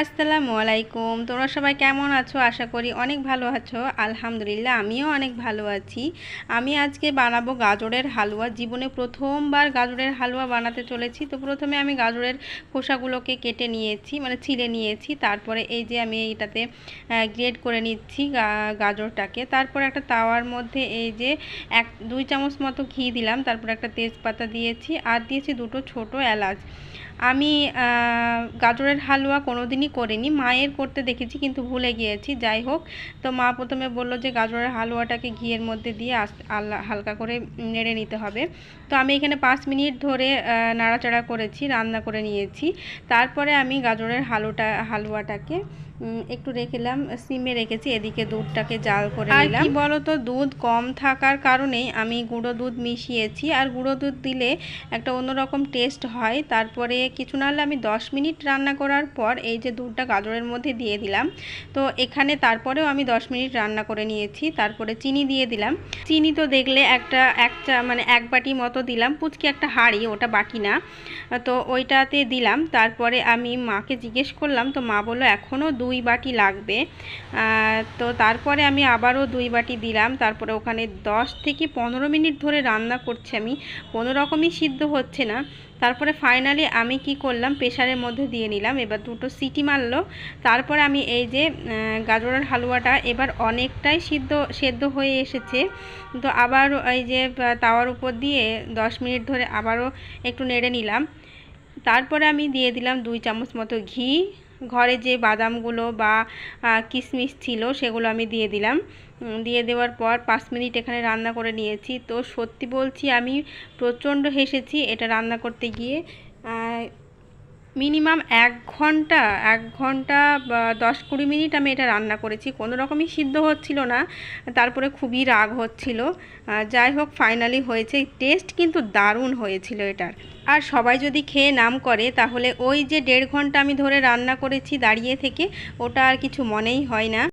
আসসালামু আলাইকুম। তোমরা সবাই কেমন আছো? আশা করি অনেক ভালো আছো। আলহামদুলিল্লাহ, আমিও অনেক ভালো আছি। আমি আজকে বানাবো গাজরের হালুয়া। জীবনে প্রথমবার গাজরের হালুয়া বানাতে চলেছি। তো প্রথমে আমি গাজরের খোসাগুলোকে কেটে নিয়েছি মানে ছিলে নিয়েছি। তারপরে এই যে আমি এইটাতে গ্রেড করে নিচ্ছি গাজরটাকে। তারপরে একটা তাওয়ার মধ্যে এই যে এক, দুই চামচ মতো ঘি দিলাম। তারপরে একটা তেজপাতা দিয়েছি। আর দিয়েছি দুটো ছোট এলাচ। আমি গাজরের হালুয়া কোনোদিনই করিনি, মায়ের করতে দেখেছি কিন্তু ভুলে গিয়েছি। যাই হোক, তো মা প্রথমে বলল যে গাজরের হালুয়াটাকে ঘিয়ের মধ্যে দিয়ে হালকা করে নেড়ে নিতে হবে। তো আমি এখানে পাঁচ মিনিট ধরে নাড়াচাড়া করেছি, রান্না করে নিয়েছি। তারপরে আমি গাজরের হালুটা, হালুয়াটাকে একটু রেখেলাম সিমে রেখেছি এদিকে দুধটাকে জাল করে আর নিলাম। কি বলতো দুধ কম থাকার কারণে আমি গুঁড়ো দুধ মিশিয়েছি আর গুঁড়ো দুধ দিলে একটা অন্যরকম টেস্ট হয়। তারপরে কিছু না হলে আমি দশ মিনিট রান্না করার পর এই যে দুধটা গাজরের মধ্যে দিয়ে দিলাম। তো এখানে তারপরেও আমি দশ মিনিট রান্না করে নিয়েছি তারপরে চিনি দিয়ে দিলাম। চিনি তো দেখলে একটা একটা মানে এক বাটি মতো দিলাম পুচকি একটা হাঁড়ি ওটা বাটি না। তো ওইটাতে দিলাম তারপরে আমি মাকে জিজ্ঞেস করলাম তো মা বলল এখনও দুই বাটি লাগবে। তো তারপরে আমি আবারও দুই বাটি দিলাম। তারপরে ওখানে দশ থেকে পনেরো মিনিট ধরে রান্না করছি আমি। কোনো রকমই সিদ্ধ হচ্ছে না। তারপরে ফাইনালি আমি কি করলাম প্রেশারের মধ্যে দিয়ে নিলাম। এবার দুটো সিটি মারলো। তারপরে আমি এই যে গাজরের হালুয়াটা এবার অনেকটাই সিদ্ধ, সেদ্ধ হয়ে এসেছে। তো আবার এই যে তাওয়ার উপর দিয়ে দশ মিনিট ধরে আবারও একটু নেড়ে নিলাম। তারপরে আমি দিয়ে দিলাম দুই চামচ মতো ঘি। ঘরে যে বাদামগুলো বা কিশমিশ ছিল সেগুলো আমি দিয়ে দিলাম। দিয়ে দেওয়ার পর পাঁচ মিনিট এখানে রান্না করে নিয়েছি। তো সত্যি বলছি, আমি প্রচণ্ড হেসেছি এটা রান্না করতে গিয়ে। মিনিমাম এক ঘণ্টা এক ঘণ্টা দশ কুড়ি মিনিট আমি এটা রান্না করেছি। কোনো রকমই সিদ্ধ হচ্ছিল না, তারপরে খুবই রাগ হচ্ছিল। যাই হোক ফাইনালি হয়েছে। টেস্ট কিন্তু দারুণ হয়েছিল এটার। আর সবাই যদি খেয়ে নাম করে, তাহলে ওই যে দেড় ঘণ্টা আমি ধরে রান্না করেছি দাঁড়িয়ে থেকে, ওটা আর কিছু মনেই হয় না।